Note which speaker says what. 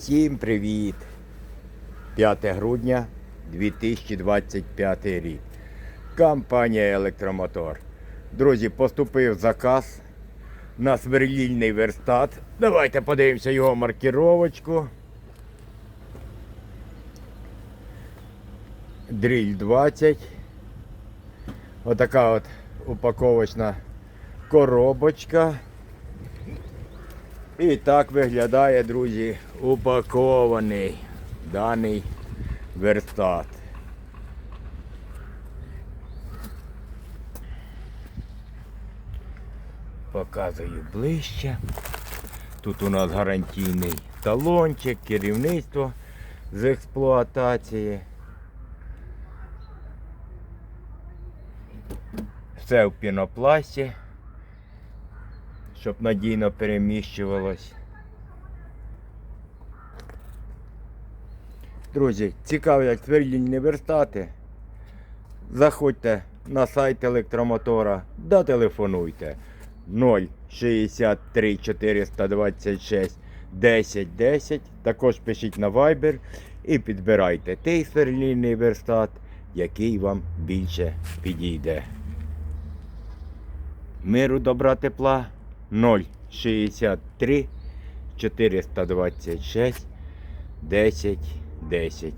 Speaker 1: Всім привіт! 5 грудня 2025 рік. Компанія Електромотор. Друзі, поступив заказ на сверлільний верстат. Давайте подивимося його маркіровочку. Дріль 20. Отака от упаковочна коробочка. І так виглядає, друзі, упакований даний верстат. Показую ближче. Тут у нас гарантійний талончик, керівництво з експлуатації. Все в пінопласті щоб надійно переміщувалось. Друзі, цікавлять сверлільні верстати. Заходьте на сайт електромотора да телефонуйте 063 426 10 10. Також пишіть на Viber і підбирайте той сверлільний верстат, який вам більше підійде. Миру добра тепла 063 426 10 10.